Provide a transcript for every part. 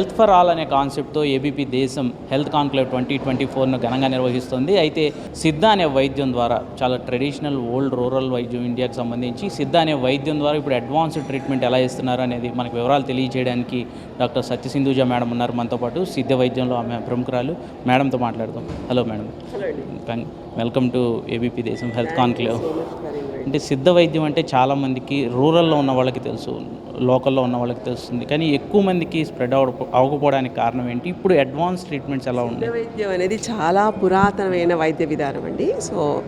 Health for all అనే కాన్సెప్ట్తో ABP Desam health conclave twenty twenty ఫోర్ను ఘనంగా నిర్వహిస్తుంది. అయితే సిద్ధ అనే వైద్యం ద్వారా చాలా ట్రెడిషనల్ ఓల్డ్ రూరల్ వైద్యం ఇండియాకి సంబంధించి సిద్ధ అనే వైద్యం ద్వారా ఇప్పుడు అడ్వాన్స్డ్ ట్రీట్మెంట్ ఎలా ఇస్తున్నారు అనేది మనకు వివరాలు తెలియజేయడానికి డాక్టర్ సత్యసింధుజ మేడం ఉన్నారు మనతో పాటు. సిద్ధ వైద్యంలో ఆమె ప్రముఖురాలు. మేడంతో మాట్లాడదాం. Hello madam. Welcome to ABP Desam health conclave. అంటే సిద్ధ వైద్యం అంటే చాలామందికి రూరల్లో ఉన్న వాళ్ళకి తెలుసు లోకల్లో ఉన్న వాళ్ళకి తెలుస్తుంది. కానీ ఎక్కువ మందికి స్ప్రెడ్ అవ అవ్వకపోవడానికి కారణం ఏంటి? ఇప్పుడు అడ్వాన్స్ ట్రీట్మెంట్స్ ఎలా ఉన్నాయి? వైద్యం అనేది చాలా పురాతనమైన వైద్య విధానం అండి. సో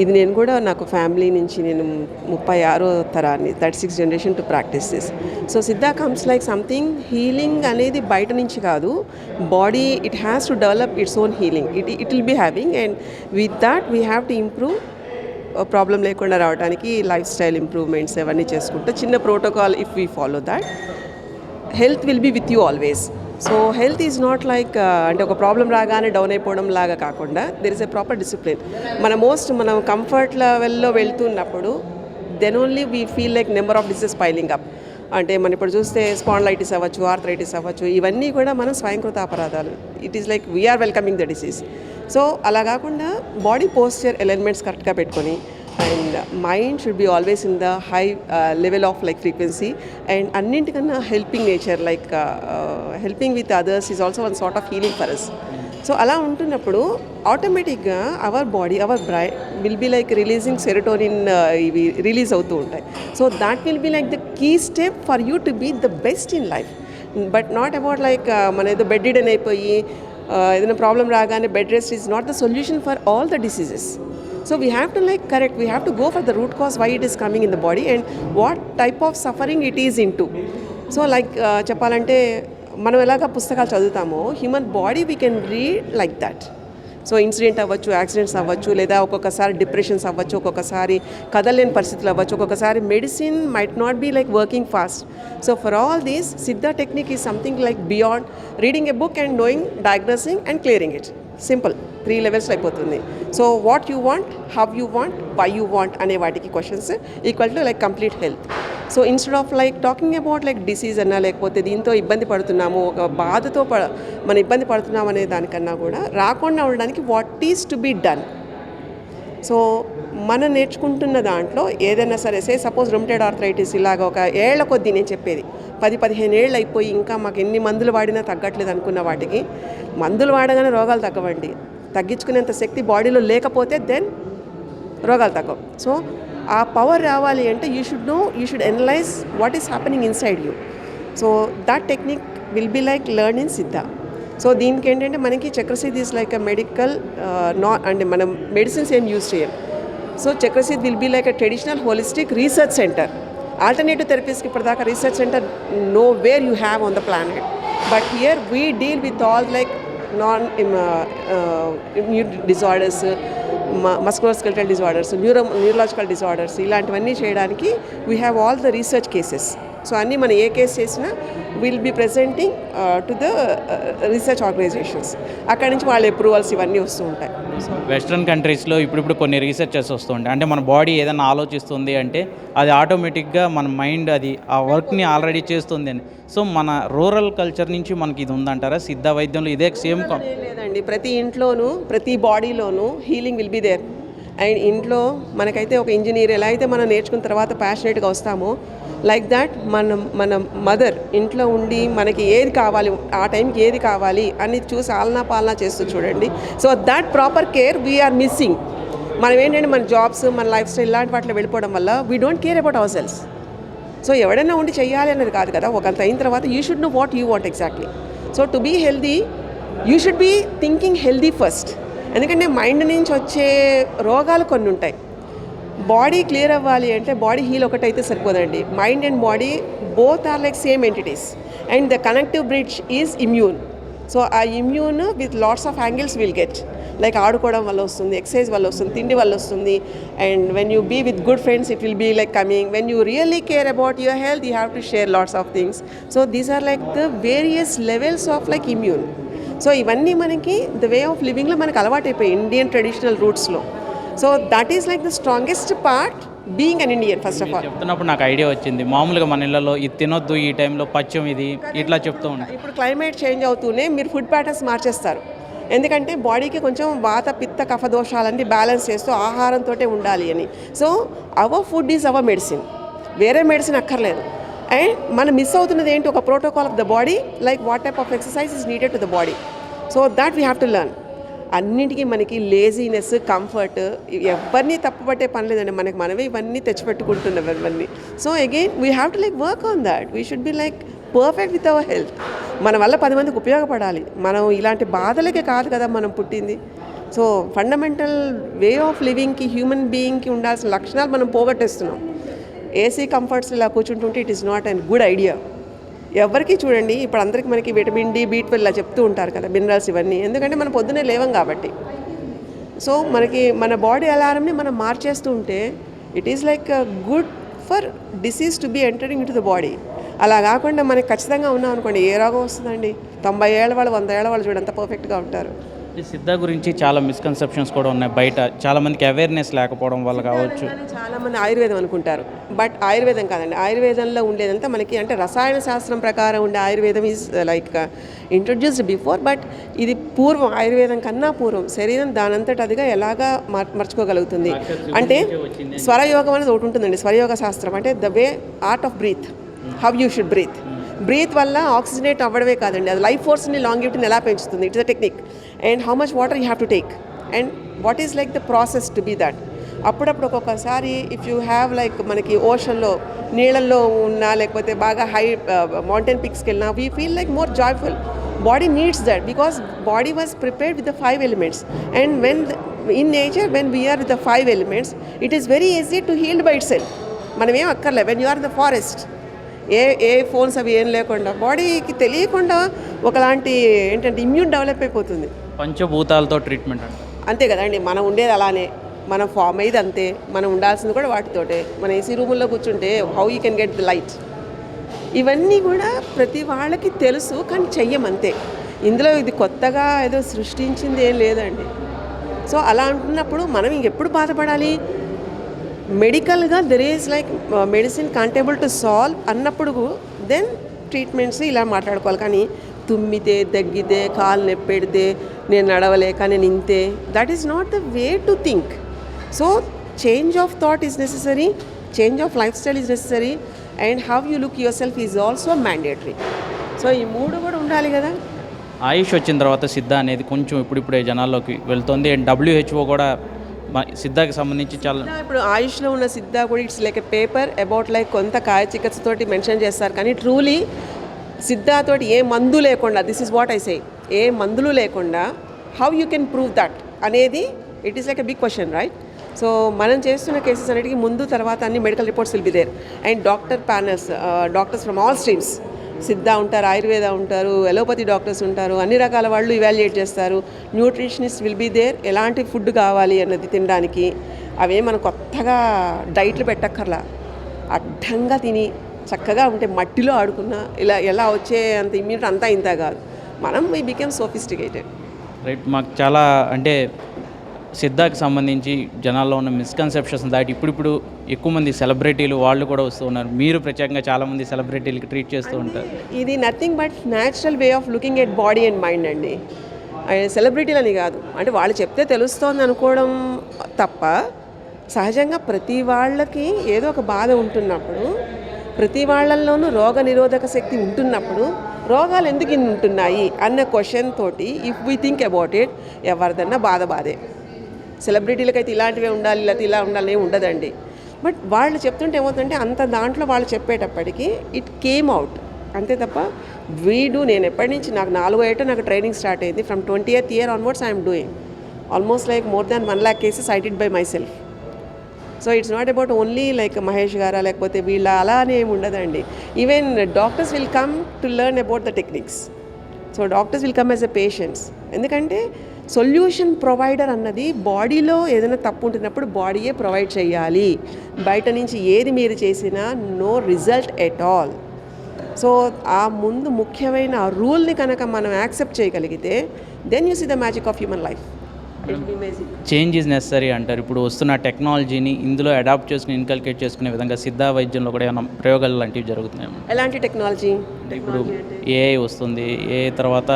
ఇది నేను కూడా నాకు ఫ్యామిలీ నుంచి నేను ముప్పై ఆరో తరాన్ని thirty six generation to practice this so Siddha comes like something healing అనేది బయట నుంచి కాదు. Body it has to develop its own healing it it will be having and with that we have to improve problem లేకుండా రావడానికి lifestyle improvements అవన్నీ చేసుకుంటూ చిన్న protocol if we follow that health will be with you always so health is not like అంటే ఒక problem రాగానే down అయిపోవడం లాగా కాకుండా there is a proper discipline మన మోస్ట్ మనం కంఫర్ట్ లెవెల్లో వెళ్తున్నప్పుడు then only we feel like number of diseases piling up అంటే మనం ఇప్పుడు చూస్తే స్పాండ్లైటిస్ అవ్వచ్చు ఆర్థరైటిస్ అవ్వచ్చు ఇవన్నీ కూడా మనం స్వయంకృత అపరాధాలు. It is like we are welcoming the disease so అలా కాకుండా బాడీ పోస్చర్ ఎలిమెంట్స్ కరెక్ట్గా పెట్టుకొని and mind should be always in the high level of like frequency and అన్నింటికన్నా helping nature like helping with others is also one sort of healing for us so అలా ఉంటున్నప్పుడు ఆటోమేటిక్గా our body our brain will be like releasing serotonin ఇవి release అవుతూ ఉంటాయి. So that will be like the key step for you to be the best in life but not about like మన ఏదో bedridden అయిపోయి ఏదైనా problem రాగానే bed rest is not the solution for all the diseases so we have to like correct we have to go for the root cause why it is coming in the body and what type of suffering it is in to so like చెప్పాలంటే మనం ఎలాగ పుస్తకాలు చదువుతామో human body we can read like that so incident అవ్వచ్చు accidents అవ్వచ్చు లేదా ఒక్కొక్కసారి depressions అవ్వచ్చు ఒక్కొక్కసారి కదలేని పరిస్థితులు అవ్వచ్చు ఒక్కొక్కసారి medicine might not be like working fast so for all these Siddha technique is something like beyond reading a book and knowing diagnosing and clearing it simple three levels అయిపోతుంది. So what you want how you want why you want అనే వాటికి questions equal to like complete health so instead of like talking about like disease అన్నా లేకపోతే దీంతో ఇబ్బంది పడుతున్నాము ఒక బాధతో ప మనం ఇబ్బంది పడుతున్నాం అనే దానికన్నా కూడా రాకుండా ఉండడానికి what is to be done so మనం నేర్చుకుంటున్న దాంట్లో ఏదైనా సరే సే సపోజ్ రుమిటెడ్ ఆర్థరైటిస్ ఇలాగ ఒక ఏళ్ళ కొద్దీ నేను చెప్పేది. పది పదిహేను ఏళ్ళు అయిపోయి ఇంకా మాకు ఎన్ని మందులు వాడినా తగ్గట్లేదు అనుకున్న వాటికి మందులు వాడగానే రోగాలు తగ్గవండి. తగ్గించుకునేంత శక్తి బాడీలో లేకపోతే దెన్ రోగాలు తగ్గవు. సో ఆ పవర్ రావాలి అంటే you should know you should analyse what is happening inside you so that technique will be like learn in Siddha so దీనికి ఏంటంటే మనకి Chakrasiddh is like a medical నా అంటే మనం మెడిసిన్స్ ఏం యూజ్ చేయం so Chakrasiddh will be like a traditional holistic research centre alternative థెరపీస్కి ఇప్పటిదాకా research centre nowhere you have on the planet but here we deal with all like non immune disorders musculoskeletal disorders neuro neurological disorders ఇలాంటివన్నీ చేయడానికి we have all the research cases so అన్నీ మనం ఏ case చేసినా will be presenting to the research organisations అక్కడి నుంచి వాళ్ళ approvals ఇవన్నీ వస్తూ ఉంటాయి. వెస్ట్రన్ కంట్రీస్లో ఇప్పుడిప్పుడు కొన్ని రీసెర్చెస్ వస్తూ ఉంటాయి. అంటే మన బాడీ ఏదైనా ఆలోచిస్తుంది అంటే అది ఆటోమేటిక్గా మన మైండ్ అది ఆ వర్క్ని ఆల్రెడీ చేస్తుంది అని. సో మన రూరల్ కల్చర్ నుంచి మనకి ఇది ఉందంటారా? సిద్ధ వైద్యంలో ఇదే సేమ్ లేదండి. ప్రతి ఇంట్లోనూ ప్రతి బాడీలోనూ healing will be there. And ఇంట్లో మనకైతే ఒక ఇంజనీర్ ఎలా అయితే మనం నేర్చుకున్న తర్వాత ప్యాషనేట్గా వస్తామో లైక్ దాట్ మనం మన మదర్ ఇంట్లో ఉండి మనకి ఏది కావాలి ఆ టైంకి ఏది కావాలి అని చూసి ఆలనా పాలనా చేస్తూ చూడండి. So that proper care we are missing మనం ఏంటంటే మన జాబ్స్ మన లైఫ్ స్టైల్ ఇలాంటి వాటిలో వెళ్ళిపోవడం వల్ల we don't care about our cells so ఎవడైనా ఉండి చేయాలి అనేది కాదు కదా ఒకంత అయిన తర్వాత you should know what you want exactly so to be healthy you should be thinking healthy first ఎందుకంటే మైండ్ నుంచి వచ్చే రోగాలు కొన్ని ఉంటాయి. బాడీ క్లియర్ అవ్వాలి అంటే బాడీ హీల్ ఒకటైతే సరిపోదండి. Mind and body both are like same entities and the connective bridge is immune so ఆ immune with lots of angles will get. Like ఆడుకోవడం వల్ల వస్తుంది ఎక్సర్సైజ్ వల్ల వస్తుంది తిండి వల్ల వస్తుంది. And when you be with good friends it will be like coming when you really care about your health you have to share lots of things so these are like the various levels of like immune so ఇవన్నీ మనకి the way of లివింగ్లో మనకు అలవాటైపోయాయి. Indian traditional రూట్స్లో so that is like the strongest part being an Indian first of all చెప్తున్నప్పుడు నాకు idea వచ్చింది. మామూలుగా మన ఇళ్ళలో ఇది తినొద్దు ఈ టైంలో పచ్చం ఇది ఇట్లా చెప్తూ ఉంటాను ఇప్పుడు క్లైమేట్ చేంజ్ అవుతూనే మీరు ఫుడ్ ప్యాటర్న్స్ మార్చేస్తారు. ఎందుకంటే బాడీకి కొంచెం వాత పిత్త కఫ దోషాలన్నీ బ్యాలెన్స్ చేస్తూ ఆహారంతో ఉండాలి అని. So our food is our medicine వేరే మెడిసిన్ అక్కర్లేదు. అండ్ మనం మిస్ అవుతున్నది ఏంటి? ఒక protocol of the body like what type of exercise is needed to the body so that we have to learn అన్నింటికీ మనకి లేజీనెస్ కంఫర్ట్ ఎవరిని తప్పుపట్టే పని లేదండి. మనకి మనమే ఇవన్నీ తెచ్చిపెట్టుకుంటున్నాం ఇవన్నీ. So again we have to like work on that we should be like perfect with our health మన వల్ల పది మందికి ఉపయోగపడాలి. మనం ఇలాంటి బాధలకే కాదు కదా మనం పుట్టింది. సో ఫండమెంటల్ వే ఆఫ్ లివింగ్కి హ్యూమన్ బీయింగ్కి ఉండాల్సిన లక్షణాలు మనం పోగొట్టేస్తున్నాం. ఏసీ కంఫర్ట్స్ ఇలా కూర్చుంటుంటే it is not and good idea ఎవరికి చూడండి ఇప్పుడు అందరికీ మనకి విటమిన్ డి బీ ట్వెల్వ్ ఇలా చెప్తూ ఉంటారు కదా మినరల్స్ ఇవన్నీ. ఎందుకంటే మనం పొద్దున్నే లేవం కాబట్టి. సో మనకి మన బాడీ అలారంని మనం మార్చేస్తూ ఉంటే it is like good for disease to be entering to the body అలా కాకుండా మనకి ఖచ్చితంగా ఉన్నాం అనుకోండి ఏ రోగం వస్తుందండి? తొంభై ఏళ్ళ వాళ్ళు వంద ఏళ్ళ వాళ్ళు చూడంత పర్ఫెక్ట్గా ఉంటారు. సిద్ధ గురించి చాలా మిస్కన్సెప్షన్స్ కూడా ఉన్నాయి. బయట చాలా మందికి అవేర్నెస్ లేకపోవడం వల్ల కావచ్చు. చాలా మంది ఆయుర్వేదం అనుకుంటారు. బట్ ఆయుర్వేదం కాదండి. ఆయుర్వేదంలో ఉండేదంతా మనకి అంటే రసాయన శాస్త్రం ప్రకారం ఉండే ఆయుర్వేదం is like introduced before but ఇది పూర్వం ఆయుర్వేదం కన్నా పూర్వం శరీరం దానంతట అదిగా ఎలాగా మార్ మర్చుకోగలుగుతుంది. అంటే స్వరయోగం అనేది ఒకటి ఉంటుందండి. స్వరయోగ శాస్త్రం. అంటే the way art of breath how you should breathe breath వల్ల ఆక్సిజనేట్ అవ్వడమే కాదండి. అది లైఫ్ ఫోర్స్ని లాంగివిటీని ఎలా పెంచుతుంది? It's a technique and how much water you have to take and what is like the process to be that అప్పుడప్పుడు ఒక్కొక్కసారి ఇఫ్ యూ హ్యావ్ లైక్ మనకి ఓషన్లో నీళ్ళల్లో ఉన్నా లేకపోతే బాగా హై మౌంటైన్ పిక్స్కి వెళ్ళినా we feel like more joyful body needs that because body was prepared with the five elements and when in nature when we are with the five elements it is very easy to healed by itself మనం ఏం అక్కర్లే. When you are the forest ఏ ఏ phones అవి ఏం లేకుండా బాడీకి తెలియకుండా ఒకలాంటి ఏంటంటే ఇమ్యూన్ డెవలప్ అయిపోతుంది. పంచభూతాలతో ట్రీట్మెంట్ అంతే కదండి మనం ఉండేది అలానే మనం ఫామ్ అయ్యేది అంతే మనం ఉండాల్సింది కూడా వాటితోటే. మన ఏసీ రూముల్లో కూర్చుంటే how you can get the light ఇవన్నీ కూడా ప్రతి వాళ్ళకి తెలుసు కానీ చెయ్యమంతే. ఇందులో ఇది కొత్తగా ఏదో సృష్టించింది ఏం లేదండి. సో అలా అంటున్నప్పుడు మనం ఇంకెప్పుడు బాధపడాలి? మెడికల్గా there is like medicine countable to solve అన్నప్పుడు దెన్ ట్రీట్మెంట్స్ ఇలా మాట్లాడుకోవాలి. కానీ తుమ్మితే దగ్గితే కాలు నొప్పెడితే నేను నడవలేక నేను ఇంతే. That is not the way to think so change of thought is necessary change of lifestyle is necessary and how you look yourself is also mandatory so ఈ మూడు కూడా ఉండాలి కదా? ఆయుష్ వచ్చిన తర్వాత సిద్ధ అనేది కొంచెం ఇప్పుడిప్పుడే జనాల్లోకి వెళ్తుంది. అండ్ డబ్ల్యూహెచ్ఓ కూడా సిద్ధకి సంబంధించి చాలా ఇప్పుడు ఆయుష్లో ఉన్న సిద్ధ కూడా it's like paper about like కొంత కాయ చికిత్సతోటి మెన్షన్ చేస్తారు. కానీ ట్రూలీ సిద్ధాతోటి ఏ మందు లేకుండా this is what I say ఏ మందులు లేకుండా how you can prove that అనేది it is like a big question right so మనం చేస్తున్న కేసెస్ అన్నిటికీ ముందు తర్వాత అన్ని medical reports will be there and doctor panels doctors from all streams Siddha ఉంటారు ఆయుర్వేద ఉంటారు ఎలోపతి డాక్టర్స్ ఉంటారు అన్ని రకాల వాళ్ళు ఇవాల్యుయేట్ చేస్తారు. న్యూట్రిషనిస్ట్ విల్ బీ దేర్ ఎలాంటి ఫుడ్ కావాలి అన్నది తినడానికి అవే మనం కొత్తగా డైట్లు పెట్టక్కర్లా. అడ్డంగా తిని చక్కగా ఉంటే మట్టిలో ఆడుకున్నా ఇలా ఎలా వచ్చే అంత ఇమ్యూనిటీ అంతా ఇంత కాదు. మనం వీ బికెమ్ సోఫిస్టికేటెడ్ రైట్ మాకు చాలా అంటే సిద్ధాకి సంబంధించి జనాల్లో ఉన్న మిస్కన్సెప్షన్స్ దాటి ఇప్పుడిప్పుడు ఎక్కువ మంది సెలబ్రిటీలు వాళ్ళు కూడా వస్తూ ఉన్నారు. మీరు ప్రత్యేకంగా చాలామంది సెలబ్రిటీలకి ట్రీట్ చేస్తూ ఉంటారు. ఇది nothing but natural way of looking at body and mind అండి. సెలబ్రిటీలు అని కాదు. అంటే వాళ్ళు చెప్తే తెలుస్తోంది అనుకోవడం తప్ప సహజంగా ప్రతి వాళ్ళకి ఏదో ఒక బాధ ఉంటున్నప్పుడు ప్రతి వాళ్ళల్లోనూ రోగ నిరోధక శక్తి ఉంటున్నప్పుడు రోగాలు ఎందుకు ఉంటున్నాయి అన్న క్వశ్చన్ తోటి if we think about it ఎవరిదన్నా బాధ బాధే. సెలబ్రిటీలకైతే ఇలాంటివే ఉండాలి లేకపోతే ఇలా ఉండాలి ఏమి ఉండదండి. బట్ వాళ్ళు చెప్తుంటే ఏమవుతుందంటే అంత దాంట్లో వాళ్ళు చెప్పేటప్పటికి ఇట్ కేమ్ అవుట్. అంతే తప్ప వీడు నేను ఎప్పటి నుంచి నాకు నాలుగో ఏటో నాకు ట్రైనింగ్ స్టార్ట్ అయింది. From twenty eighth year onwards I'm doing. Almost like more than one lakh cases I did by myself so it's not about only like Mahesh గారా లేకపోతే వీళ్ళ అలా అని ఏమి ఉండదండి. Even doctors will come to learn about the techniques. So doctors will come as a patients. ఎందుకంటే solution provider అన్నది బాడీలో ఏదైనా తప్పు ఉంటున్నప్పుడు బాడీయే ప్రొవైడ్ చేయాలి. బయట నుంచి ఏది మీరు చేసినా no result at all. So ఆ ముందు ముఖ్యమైన ఆ రూల్ని కనుక మనం యాక్సెప్ట్ చేయగలిగితే then you see the magic of human life change is necessary అంటారు. ఇప్పుడు వస్తున్న టెక్నాలజీని ఇందులో అడాప్ట్ చేసుకుని ఇన్కల్కేట్ చేసుకునే విధంగా సిద్ధా వైద్యంలో కూడా ఏమైనా ప్రయోగాలు లాంటివి జరుగుతున్నాయి? ఎలాంటి టెక్నాలజీ ఇప్పుడు ఏఐ వస్తుంది. ఏ తర్వాత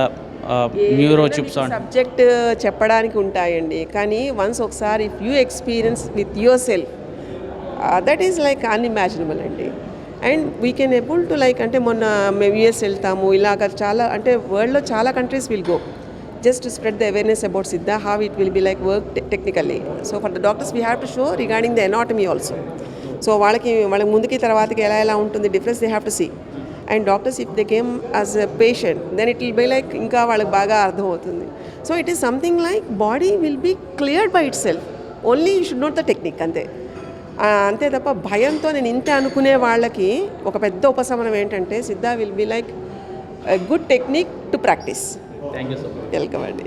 న్యూరో చిప్స్ సబ్జెక్ట్ చెప్పడానికి ఉంటాయండి. కానీ వన్స్ ఒకసారి if you experience with yourself that is like unimaginable అండి. And we can able to like అంటే మొన్న మేము యూఎస్ వెళ్తాము ఇలాగ చాలా అంటే వరల్డ్లో చాలా countries will go just to spread the awareness about Siddha how it will be like work technically so for the doctors we have to show regarding the anatomy also so వాళ్ళకి వాళ్ళకి ముందుకి తర్వాతకి ఎలా ఎలా ఉంటుంది difference they have to see and doctors if they came as a patient then it will be like ఇంకా వాళ్ళకి బాగా అర్థమవుతుంది. So it is something like body will be cleared by itself only you should note the technique అంతే అంతే తప్ప భయంతో నేను ఇంతే అనుకునే వాళ్ళకి ఒక పెద్ద ఉపశమనం ఏంటంటే Siddha will be like good technique to practice welcome అండి.